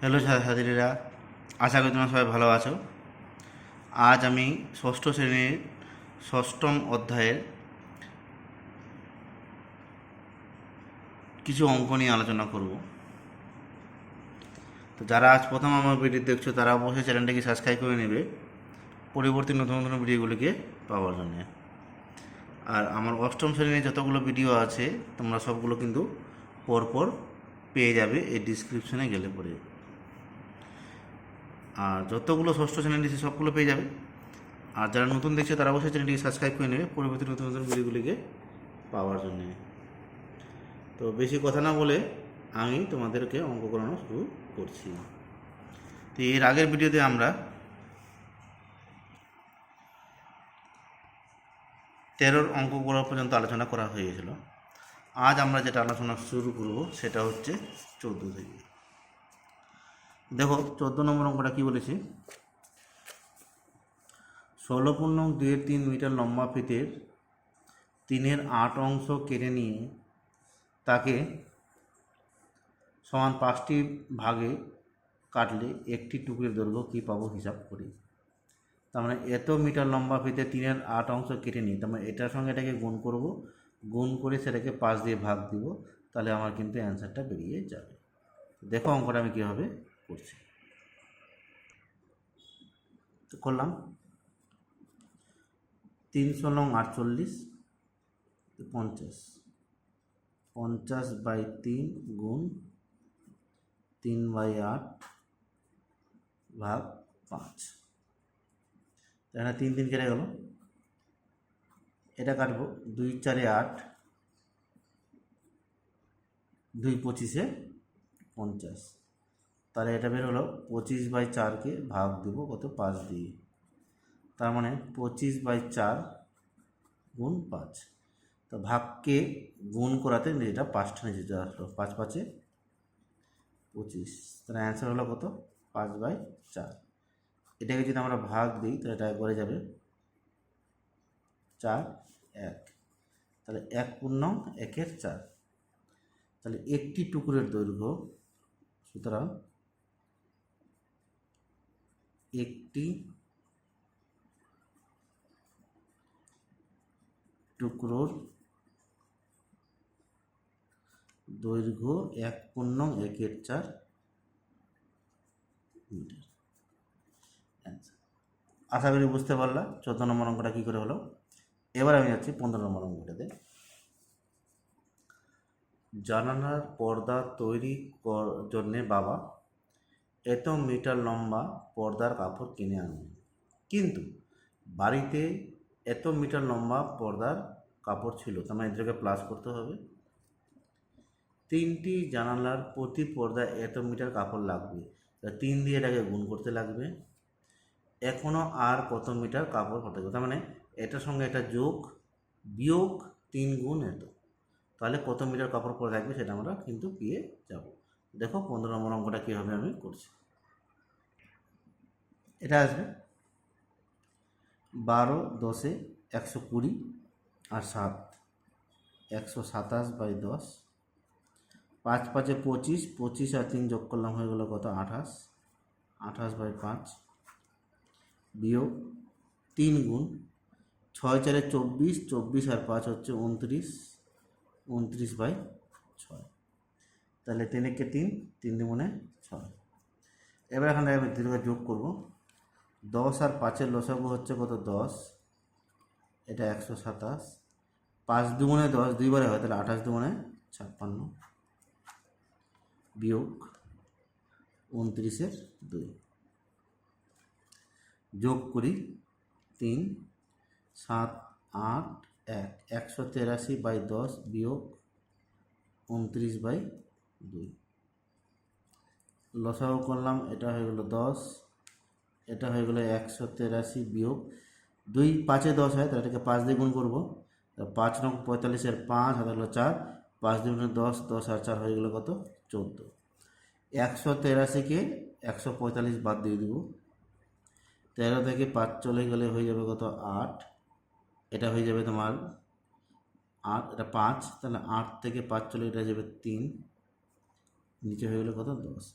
Hello ছাত্রছাত্রীরা আশা করি তোমরা সবাই ভালো আছো। আজ আমি ষষ্ঠ শ্রেণির ষষ্ঠম অধ্যায়ের কিছু অঙ্ক নিয়ে আলোচনা করব। তো যারা আজ প্রথম আমার ভিডিও দেখছ, তারা অবশ্যই চ্যানেলটাকে সাবস্ক্রাইব করে নেবে। পরবর্তী নতুন নতুন ভিডিওগুলিকে পাওয়ার জন্য। আর আমার অষ্টম শ্রেণির যতগুলো ভিডিও আছে, তোমরা সবগুলো কিন্তু পরপর পেয়ে যাবে, এই ডিসক্রিপশনে গেলে পরে। আর যতগুলো ষষ্ঠ চ্যানেল দিচ্ছে সবগুলো পেয়ে যাবে। আর যারা নতুন দেখছে তারা অবশ্যই চ্যানেলটিকে সাবস্ক্রাইব করে নেবে, পরবর্তী নতুন নতুন ভিডিওগুলিকে পাওয়ার জন্য। তো বেশি কথা না বলে আমি তোমাদেরকে অঙ্ক করানো শুরু করছি। তো এর আগের ভিডিওতে আমরা তেরোর অঙ্ক করা পর্যন্ত আলোচনা করা হয়েছিল আজ আমরা যেটা আলোচনা শুরু করব সেটা হচ্ছে চোদ্দ থেকে। দেখো চোদ্দ নম্বর অঙ্কটা কী বলেছে? ষোলো পূর্ণ দেড় তিন মিটার লম্বা ফিতের তিনের আট অংশ কেটে নিয়ে তাকে সমান পাঁচটি ভাগে কাটলে একটি টুকরের দৈর্ঘ্য কী পাবো হিসাব করি। তার মানে এত মিটার লম্বা ফিতে তিনের আট অংশ কেটে নিই তার মানে এটার সঙ্গে এটাকে গুণ করব, গুণ করে সেটাকে পাঁচ দিয়ে ভাগ দিব, তাহলে আমার কিন্তু অ্যান্সারটা বেরিয়ে যাবে। দেখো অঙ্কটা আমি কীভাবে করছি। করলাম। তিনশো নং আটচল্লিশ পঞ্চাশ। পঞ্চাশ বাই তিন গুণ তিন বাই আট ভাগ পাঁচ। এখানে তিন তিন কেটে গেল। এটা কাটবো দুই চারে আট, দুই পঁচিশে পঞ্চাশ। তাহলে এটা বের হলো পঁচিশ বাই চারকে ভাগ দেবো কত? পাঁচ দিয়ে। তার মানে পঁচিশ বাই চার গুণ পাঁচ। তো ভাগকে গুণ করাতে এটা পাঁচটা নিচে চলে আসলো। পাঁচ পাঁচে পঁচিশ। তাহলে অ্যান্সার হলো কত? পাঁচ বাই চার। এটাকে যদি আমরা ভাগ দিই, তাহলে এটা একবারে যাবে চার, এক। তাহলে এক পূর্ণ একের চার। তাহলে একটি টুকরের দৈর্ঘ্য, সুতরাং একটি টুকরোর দৈর্ঘ্য এক পূর্ণ একের চার মিটার। আশা করি বুঝতে পারলা, চোদ্দ নম্বর অঙ্কটা কী করে হলো? এবার আমি যাচ্ছি পনেরো নম্বর অঙ্কটাতে। জানালার পর্দা তৈরি কর- জন্যে বাবা এত মিটার লম্বা পর্দার কাপড় কিনে আনবেন কিন্তু বাড়িতে এত মিটার লম্বা পর্দার কাপড় ছিল, তার মানে এদেরকে প্লাস করতে হবে। তিনটি জানালার প্রতি পর্দায় এত মিটার কাপড় লাগবে, তা তিন দিয়ে এটাকে গুণ করতে লাগবে। এখনও আর কত মিটার কাপড় হবে? তার মানে এটার সঙ্গে এটা যোগ, বিয়োগ তিন গুণ এত। তাহলে কত মিটার কাপড় পরে থাকবে সেটা আমরা কিন্তু পেয়ে যাব। দেখো পনেরো নম্বর অঙ্কটা কীভাবে আমি করছি। এটা আসবে বারো দশে একশো কুড়ি আর সাত। একশো সাতাশ বাই দশ। পাঁচ পাঁচে পঁচিশ পঁচিশ আর তিন যোগ করলাম হয়ে গেলো কত? আঠাশ। আঠাশ বাই পাঁচ। বিয়োগ তিন গুণ ছয় চারে চব্বিশ চব্বিশ আর পাঁচ হচ্ছে উনত্রিশ উনত্রিশ বাই ছয়। তাহলে তিন একে তিন তিন দুগুণে ছয়। এবার এখানে আমি দীর্ঘ যোগ করব। দশ আর পাঁচের লসাগু হচ্ছে কত? দশ। এটা একশো সাতাশ। পাঁচ দুগুণে দশ দুইবারে হয়, তাহলে আঠাশ দুগুণে ছাপ্পান্ন। বিয়োগ উনত্রিশের দুই। যোগ করি তিন, সাত, আট, এক। একশো তেরাশি বাই দশ বিয়োগ উনত্রিশ বাই দুই। লসাও করলাম, এটা হয়ে গেলো দশ। এটা হয়ে গেলো একশো তেরাশি বিয়োগ দুই। পাঁচে দশ হয়, তাহলে এটাকে পাঁচ দিয়ে গুণ করব। পাঁচ নং পঁয়তাল্লিশের পাঁচ, হাতে হলো চার। পাঁচ দুগুণে দশ দশ আর চার হয়ে গেলো কত? চোদ্দ। একশো তেরাশিকে একশো পঁয়তাল্লিশ বাদ দিয়ে দেবো। তেরো থেকে পাঁচ চলে গেলে হয়ে যাবে কত? আট। এটা হয়ে যাবে তোমার আট, এটা পাঁচ। তাহলে আট থেকে পাঁচ চলে, এটা যাবে তিন। নিচে হয়ে গেলে কত? দশ।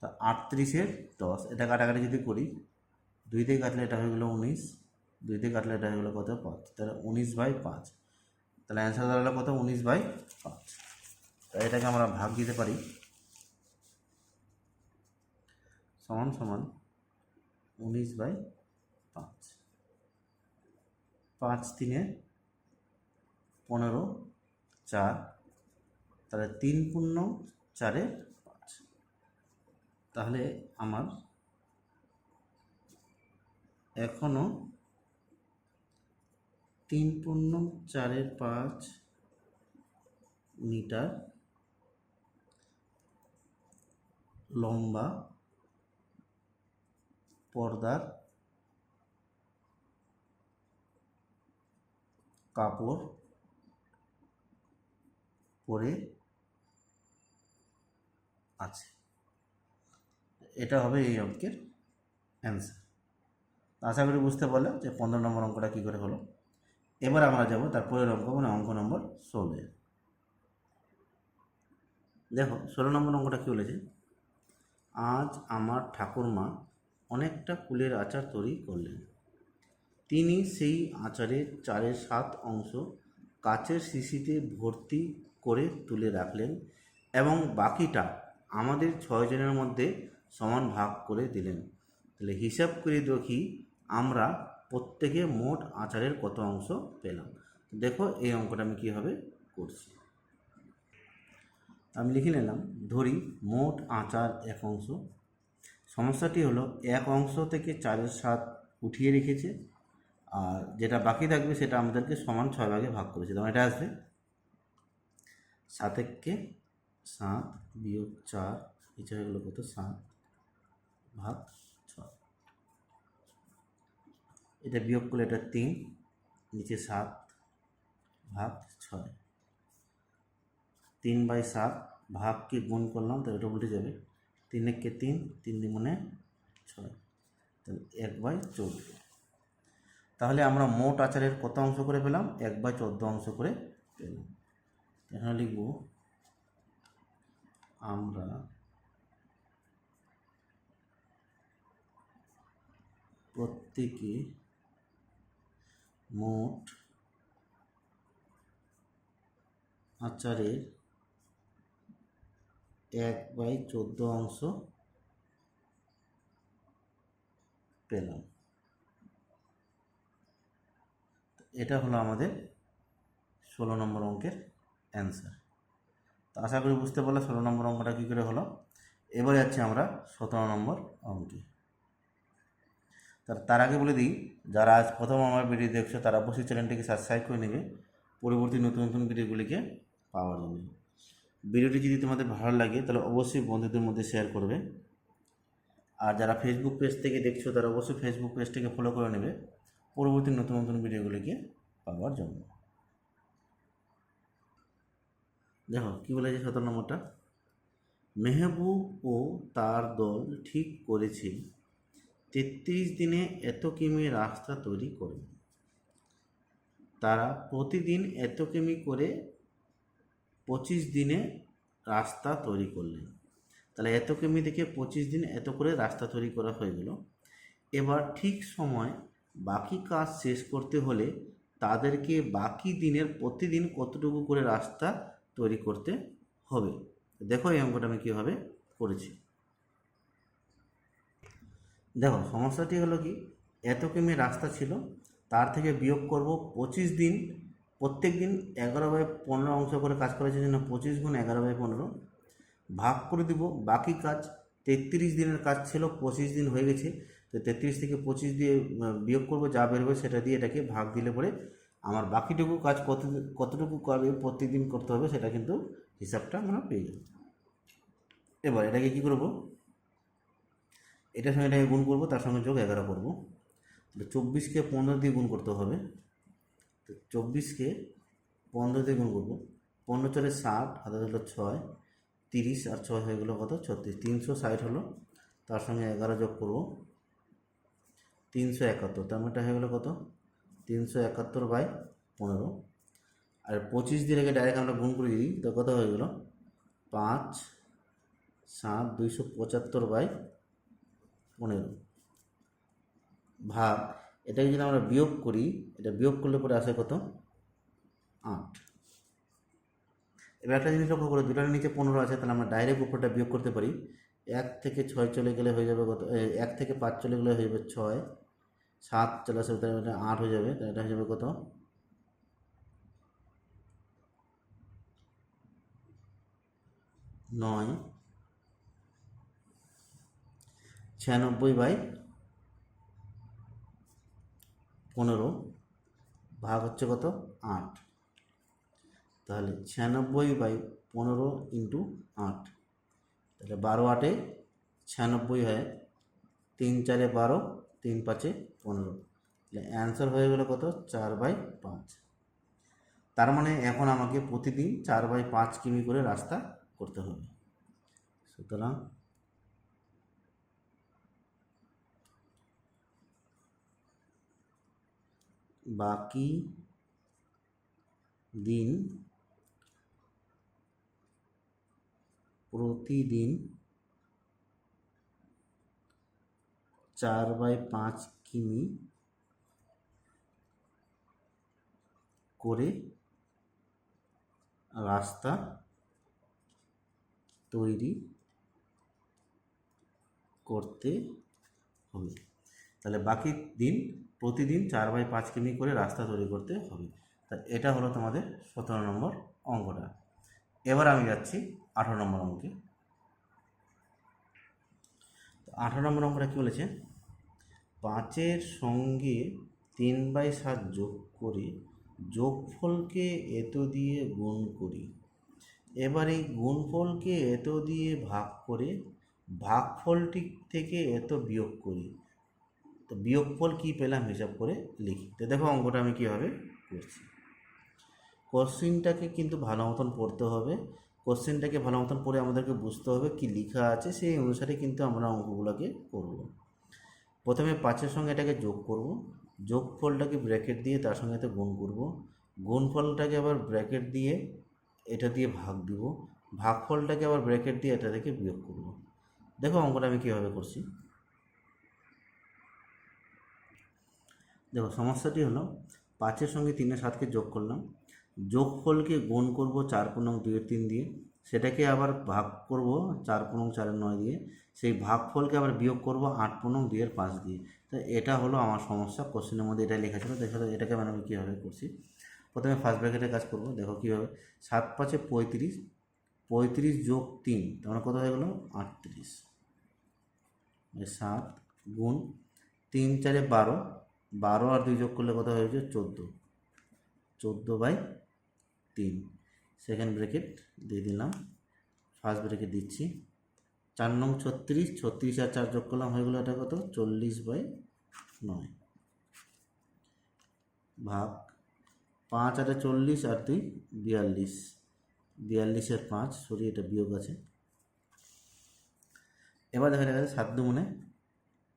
তা আটত্রিশের দশ। এটা কাটাকাটি যদি করি, দুই থেকে কাটলে এটা হয়ে গেলো উনিশ, দুই থেকে কাটলে এটা হয়ে গেলো কত? পাঁচ। তাহলে উনিশ বাই পাঁচ। তাহলে অ্যান্সার দাঁড়াল কত? উনিশ বাই পাঁচ। তা এটাকে আমরা ভাগ দিতে পারি। সমান সমান উনিশ বাই পাঁচ। পাঁচ তিনে পনেরো, চার। তাহলে তিন পূর্ণ চারে পাঁচ। তাহলে আমার এখনও তিন পূর্ণ চারের পাঁচ মিটার লম্বা পর্দার কাপড় পরে আছে। এটা হবে এই অঙ্কের অ্যান্সার আশা করি বুঝতে পারলাম যে পনেরো নম্বর অঙ্কটা কী করে হলো। এবার আমরা যাব তারপরের অঙ্ক মানে অঙ্ক নম্বর ষোলো দেখো, ষোলো নম্বর অঙ্কটা কী বলেছে? আজ আমার ঠাকুরমা অনেকটা কুলের আচার তৈরি করলেন। তিনি সেই আচারের চারের সাত অংশ কাচের শিশিতে ভর্তি করে তুলে রাখলেন এবং বাকিটা আমাদের ছয়জনের মধ্যে সমান ভাগ করে দিলেন। তাহলে হিসাব করে দেখি আমরা প্রত্যেকে মোট আচারের কত অংশ পেলাম। দেখো এই অঙ্কটা আমি কীভাবে করছি। আমি লিখে নিলাম, ধরি মোট আচার এক অংশ। সমস্যাটি হলো এক অংশ থেকে চারের সাত উঠিয়ে রেখেছে আর যেটা বাকি থাকবে সেটা আমাদেরকে সমান ছয় ভাগে ভাগ করেছে। তখন এটা আসবে সাতেককে সাত বিয়োগ চার এটা হয়ে কত? সাত ভাগ ছয়। এটা বিয়োগ করলে এটা তিন, নিচে সাত ভাগ ছয়। তিন বাই সাত ভাগকে গুণ করলাম তো এটা উল্টে যাবে। তিন একে তিন তিন দ্বিগুণে ছয়। তাহলে এক বাই চৌদ্দ। তাহলে আমরা মোট আচারের কত অংশ করে পেলাম? এক বাই চোদ্দ অংশ করে পেলাম। এখানে লিখব আমরা প্রত্যেকে মোট আচারের এক বাই চোদ্দ অংশ পেলাম। এটা হলো আমাদের ষোলো নম্বর অঙ্কের অ্যান্সার আশা করি বুঝতে পারলে ষোলো নম্বর অঙ্কটা কী করে হলো? এবারে যাচ্ছি আমরা সতেরো নম্বর অঙ্কে। তার তার আগে বলে দিই, যারা আজ প্রথম আমার ভিডিও দেখছ, তারা অবশ্যই চ্যানেলটিকে সাবস্ক্রাইব করে নেবে, পরবর্তী নতুন নতুন ভিডিওগুলিকে পাওয়ার জন্য। ভিডিওটি যদি তোমাদের ভালো লাগে, তাহলে অবশ্যই বন্ধুদের মধ্যে শেয়ার করবে। আর যারা ফেসবুক পেজ থেকে দেখছ, তারা অবশ্যই ফেসবুক পেজটিকে ফলো করে নেবে, পরবর্তী নতুন নতুন ভিডিওগুলিকে পাওয়ার জন্য। দেখো, কী বলেছে সতেরো নম্বরটা? মেহবুব ও তার দল ঠিক করেছে। তেত্রিশ দিনে এত কিমি রাস্তা তৈরি করবে। তারা প্রতিদিন এত কিমি করে পঁচিশ দিনে রাস্তা তৈরি করলেন। তাহলে এত কিমি থেকে পঁচিশ দিন এত করে রাস্তা তৈরি করা হয়ে গেল। এবার ঠিক সময় বাকি কাজ শেষ করতে হলে তাদেরকে বাকি দিনের প্রতিদিন কতটুকু করে রাস্তা তৈরি করতে হবে। দেখো এই অঙ্কটা আমি কীভাবে করেছি। দেখো, সমস্যাটি হলো কি এত কিমি রাস্তা ছিল, তার থেকে বিয়োগ করব পঁচিশ দিন, প্রত্যেক দিন এগারো বাই পনেরো অংশ করে কাজ করেছে জন্য পঁচিশ গুণ এগারো বাই পনেরো, ভাগ করে দিব, বাকি কাজ তেত্রিশ দিনের কাজ ছিল, পঁচিশ দিন হয়ে গেছে, তো তেত্রিশ থেকে পঁচিশ দিয়ে বিয়োগ করব, যা বেরোবে সেটা দিয়ে এটাকে ভাগ দিলে পরে আমার বাকিটুকু কাজ কত কতটুকু প্রতিদিন করতে হবে সেটা কিন্তু হিসাবটা আমরা পেয়ে যাব। এবার এটাকে কী করব? এটার সঙ্গে এটাকে গুণ করব, তার সঙ্গে যোগ এগারো করব। চব্বিশকে পনেরো দিয়ে গুণ করতে হবে। তো চব্বিশকে পনেরো দিয়ে গুণ করব। পনেরো চলে ষাট হাতে হলো ছয়, তিরিশ, আর ছয় হয়ে গেলো কত? ছত্রিশ। তিনশো ষাট হলো, তার সঙ্গে এগারো যোগ করব। তিনশো একাত্তর, তার মানে হয়ে গেলো কত? তিনশো একাত্তর বাই পনেরো। আর পঁচিশ দিন আগে ডাইরেক্ট আমরা গুণ করে দিই, তো কত হয়ে গেলো? পাঁচ, সাত, দুইশো পঁচাত্তর বাই পনেরো। ভাগ, এটাকে যদি আমরা বিয়োগ করি, এটা বিয়োগ করলে পরে আসে কত? আট। এবার একটা জিনিস লক্ষ্য করো দুটার নিচে পনেরো আছে, তাহলে আমরা ডাইরেক্ট উপরটা বিয়োগ করতে পারি। এক থেকে ছয় চলে গেলে হয়ে যাবে কত? এক থেকে পাঁচ চলে গেলে হয়ে যাবে ছয়। সাত চলে আসবে তাহলে এটা আট হয়ে যাবে, তাহলে এটা হয়ে যাবে কত? নয়। ছিয়ানব্বই বাই পনেরো ভাগ হচ্ছে কত? আট। তাহলে ছিয়ানব্বই বাই পনেরো ইন্টু আট। তাহলে বারো আটে ছিয়ানব্বই হয়, তিন চারে বারো, তিন পাঁচে পনেরো। তাহলে অ্যান্সার হয়ে গেল কত? চার বাই পাঁচ। তার মানে এখন আমাকে প্রতিদিন চার বাই পাঁচ কিমি করে রাস্তা করতে হবে। সুতরাং বাকি দিন প্রতিদিন চার বাই পাঁচ কিমি করে রাস্তা তৈরি করতে হবে। তাহলে বাকি দিন প্রতিদিন চার বাই পাঁচ কিমি করে রাস্তা তৈরি করতে হবে। তা এটা হলো তোমাদের সতেরো নম্বর অঙ্কটা। এবার আমি যাচ্ছি আঠারো নম্বর অঙ্কে। আঠারো নম্বর অঙ্কটা কী বলেছে? পাঁচের সঙ্গে তিন বাই সাত যোগ করে যোগফলকে এত দিয়ে গুণ করি। এবার এই গুণফলকে এত দিয়ে ভাগ করে ভাগফলটি থেকে এত বিয়োগ করি। তো বিয়োগফল কী পেলাম হিসাব করে লিখি। তো দেখো অঙ্কটা আমি কীভাবে করছি। কোশ্চিনটাকে কিন্তু ভালো মতন পড়তে হবে। কোশ্চিনটাকে ভালো মতন পড়ে আমাদেরকে বুঝতে হবে কি লেখা আছে, সেই অনুসারে কিন্তু আমরা অঙ্কগুলোকে করব। প্রথমে পাঁচের সঙ্গে এটাকে যোগ করব। যোগফলটাকে ব্র্যাকেট দিয়ে তার সঙ্গে এতে গুণ করব। গুণফলটাকে আবার ব্র্যাকেট দিয়ে এটা দিয়ে ভাগ দিব। ভাগফলটাকে আবার ব্র্যাকেট দিয়ে এটা থেকে বিয়োগ করব। দেখো অঙ্কটা আমি কীভাবে করছি। দেখো সমস্যাটি হলো, পাঁচের সঙ্গে তিনের সাতকে যোগ করলাম। যোগফলকে গুণ করব চার পূর্ণং দুইয়ের তিন দিয়ে। সেটাকে আবার ভাগ করব চার পূর্ণং চারের নয় দিয়ে। সেই ভাগফলকে আবার বিয়োগ করব আট পূর্ণং দুইয়ের পাঁচ দিয়ে। তো এটা হলো আমার সমস্যা। কোশ্চেনের মধ্যে এটা লেখা ছিল দেখো এটাকে মানে আমি কীভাবে করছি? প্রথমে ফার্স্ট ব্র্যাকেটের কাজ করব, দেখো কীভাবে। সাত পাঁচে পঁয়ত্রিশ পঁয়ত্রিশ যোগ তিন, তার কত হয়ে গেল? আটত্রিশ। সাত গুণ তিন চারে বারো বারো আর দুই যোগ করলে কত হয়েছে চোদ্দ। চোদ্দ বাই তিন। সেকেন্ড ব্রেকেট দিয়ে দিলাম। ফার্স্ট ব্রেকেট দিচ্ছি। চার নং ছত্রিশ ছত্রিশ আর চার যোগ করলাম, হয়ে গেলো এটা কত? চল্লিশ বাই নয়। ভাগ পাঁচ আটে চল্লিশ আর দুই বিয়াল্লিশ। বিয়াল্লিশের পাঁচ, সরি, এটা বিয়োগ আছে। এবার দেখা যাচ্ছে সাত দুগুণে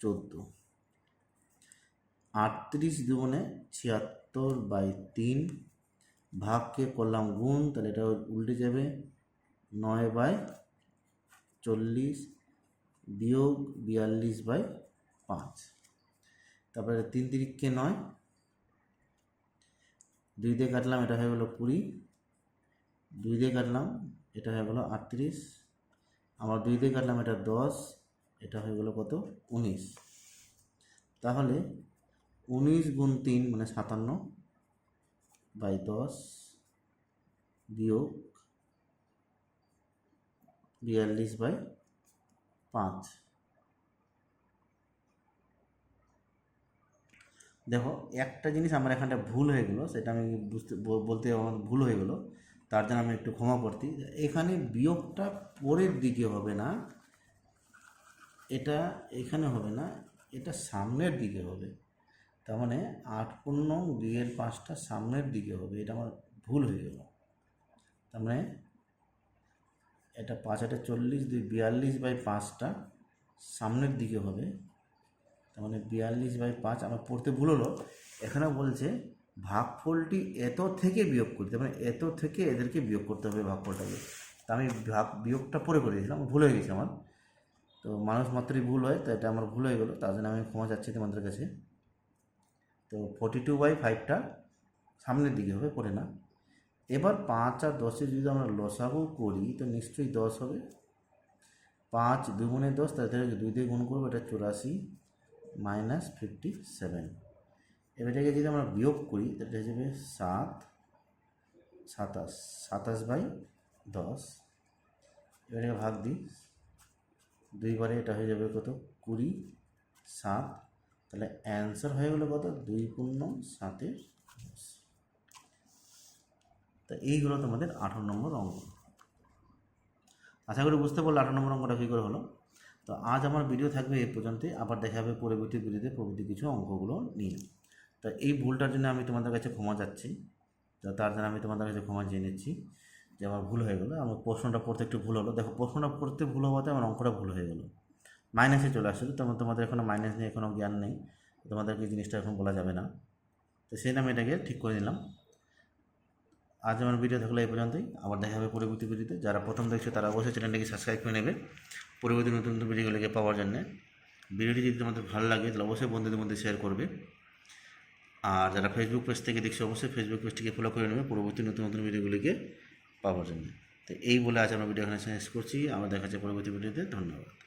চোদ্দ। আটত্রিশ দুগুণে ছিয়াত্তর বাই তিন ভাগকে করলাম গুণ, তাহলে এটা উল্টে যাবে নয় বাই চল্লিশ বিয়োগ বিয়াল্লিশ বাই পাঁচ। তারপরে তিন তিরিককে নয়। দুই দিয়ে কাটলাম, এটা হয়ে গেলো কুড়ি। দুই দিয়ে কাটলাম, এটা হয়ে গেলো আটত্রিশ। আবার দুই দিয়ে কাটলাম, এটা দশ। এটা হয়ে গেলো কত? উনিশ। তাহলে উনিশ গুণ তিন মানে সাতান্ন। বাই দশ বিয়োগ বিয়াল্লিশ বাই পাঁচ। দেখো, একটা জিনিস আমার এখানটা ভুল হয়ে গেলো, সেটা আমি বুঝতে বলতে আমার ভুল হয়ে গেলো, তার জন্য আমি একটু ক্ষমা প্রার্থী এখানে বিয়োগটা পরের দিকে হবে না, এটা এখানে হবে না, এটা সামনের দিকে হবে। তার মানে আট পূর্ণ দুইয়ের পাঁচটা সামনের দিকে হবে, এটা আমার ভুল হয়ে গেল। তার মানে এটা পাঁচ আটে চল্লিশ দুই বিয়াল্লিশ বাই পাঁচটা সামনের দিকে হবে, তার মানে বিয়াল্লিশ বাই পাঁচ, আমার পড়তে ভুল হলো। এখানে বলছে ভাগফলটি এত থেকে বিয়োগ করতে মানে এত থেকে এদেরকে বিয়োগ করতে হবে ভাগফলটাকে। আমি ভাগ বিয়োগটা পরে করে দিয়েছিলাম ভুল হয়ে গেছে আমার। তো মানুষ মাত্রই ভুল হয়, তো এটা আমার ভুল হয়ে গেলো, তার জন্য আমি ক্ষমা চাচ্ছি তোমাদের কাছে। তো ফর্টি টু বাই ফাইভটা সামনের দিকে হবে, পড়ে না। এবার পাঁচ আর দশের যদি আমরা লসাগু করি, তো নিশ্চয়ই দশ হবে। পাঁচ দুগুণে দশ তাদের দুই দিয়ে গুণ করব, এটা চুরাশি মাইনাস ফিফটি সেভেন এবার এটাকে যদি আমরা বিয়োগ করি, তাহলে যাবে সাত, সাতাশ সাতাশ বাই দশ। এবার ভাগ দিই দুইবারে এটা হয়ে যাবে কত? কুড়ি, সাত তাহলে অ্যান্সার হয়ে গেলো কত? দুই পূর্ণ সাতের তা এই হলো তোমাদের আঠারো নম্বর অঙ্ক। আশা করি বুঝতে পারল আঠারো নম্বর অঙ্কটা কী করে হলো? তো আজ আমার ভিডিও থাকবে এই পর্যন্তই। আবার দেখা হবে পরবর্তী ভিডিওতে প্রভৃতি কিছু অঙ্কগুলো নিয়ে। তো এই ভুলটার জন্য আমি তোমাদের কাছে ক্ষমা চাচ্ছি। তো তার জন্য আমি তোমাদের কাছে ক্ষমা চেয়ে নিচ্ছি যে আমার ভুল হয়ে গেলো। আমার প্রশ্নটা পড়তে একটু ভুল হলো। দেখো, প্রশ্নটা পড়তে ভুল হওয়াতে আমার অঙ্কটা ভুল হয়ে গেলো। মাইনাসে চলে আসছে তোমার তোমাদের এখনও মাইনাস নিয়ে এখনও জ্ঞান নেই। তোমাদেরকে জিনিসটা এখন বলা যাবে না। তো সেই নামে এটাকে ঠিক করে নিলাম। আজ আমার ভিডিও থাকলে এই পর্যন্তই। আবার দেখা হবে পরবর্তী ভিডিওতে যারা প্রথম দেখছে, তারা অবশ্যই চ্যানেলটাকে সাবস্ক্রাইব করে নেবে। পরবর্তী নতুন নতুন ভিডিওগুলোকে পাওয়ার জন্য। ভিডিওটি যদি তোমাদের ভালো লাগে, তাহলে অবশ্যই বন্ধুদের মধ্যে শেয়ার করবে। আর যারা ফেসবুক পেজ থেকে দেখছে, অবশ্যই ফেসবুক পেজটিকে ফলো করে নেবে পরবর্তী নতুন নতুন ভিডিওগুলিকে পাওয়ার জন্য। তো এই বলে আজ আমরা ভিডিও এখানে শেষ করছি। আমরা দেখা যাচ্ছে পরবর্তী ভিডিওতে ধন্যবাদ।